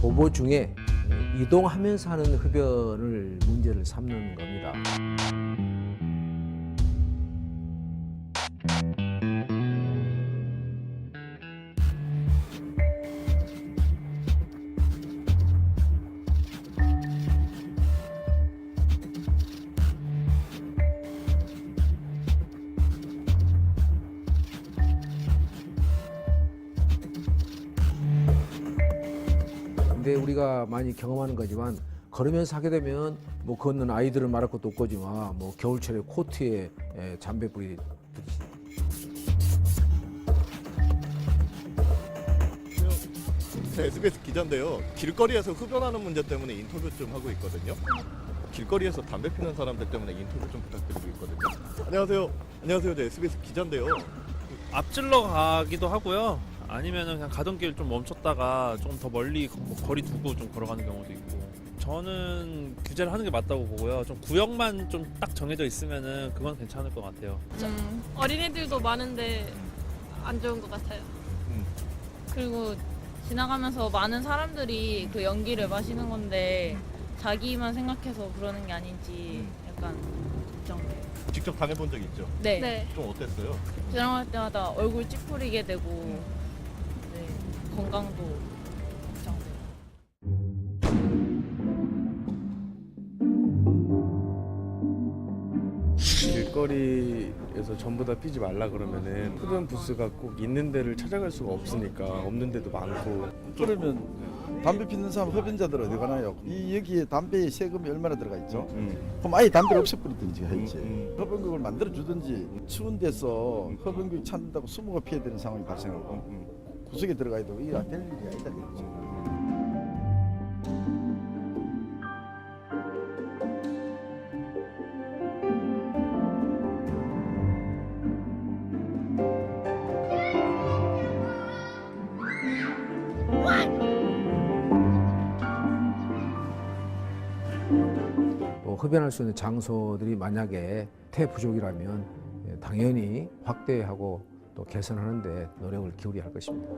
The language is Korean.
후보 중에 이동하면서 하는 흡연을 문제를 삼는 겁니다. 근데 우리가 많이 경험하는 거지만 걸으면서 하게 되면 뭐 걷는 아이들을 말할 것도 없거지만 뭐 겨울철에 코트에 에, 담배불이 붙이 네, SBS 기자인데요. 길거리에서 흡연하는 문제 때문에 인터뷰 좀 하고 있거든요. 길거리에서 담배 피는 사람들 때문에 인터뷰 좀 부탁드리고 있거든요. 안녕하세요. 안녕하세요. 네, SBS 기자인데요. 앞질러 가기도 하고요. 아니면은 그냥 가던 길 좀 멈췄다가 좀 더 멀리 뭐 거리 두고 좀 걸어가는 경우도 있고. 저는 규제를 하는 게 맞다고 보고요. 좀 구역만 좀 딱 정해져 있으면은 그건 괜찮을 것 같아요. 음, 어린애들도 많은데 안 좋은 것 같아요. 음. 그리고 지나가면서 많은 사람들이 그 연기를 마시는 건데 자기만 생각해서 그러는 게 아닌지 약간 걱정돼요. 직접 당해본 적 있죠? 네. 네. 좀 어땠어요? 지나갈 때마다 얼굴 찌푸리게 되고 네. 건강도 걱정돼요. 길거리에서 전부 다 피지 말라 그러면은 흡연 부스가 꼭 있는 데를 찾아갈 수가 없으니까 없는 데도 많고 그러면 담배 피는 사람 흡연자들 어디 가나요? 이 여기에 담배에 세금이 얼마나 들어가 있죠? 음. 그럼 아예 담배를 없애버리든지 해야지. 음, 흡연국을 만들어 주든지 추운 데서 흡연국이 찾는다고 숨어가 피해야 되는 상황이 발생하고 음. 구석에 들어가야 되고 이게 될 일이 아니다 그렇죠. 또 흡연할 수 있는 장소들이 만약에 태 부족이라면 예, 당연히 확대하고 또 개선하는 데 노력을 기울여야 할 것입니다.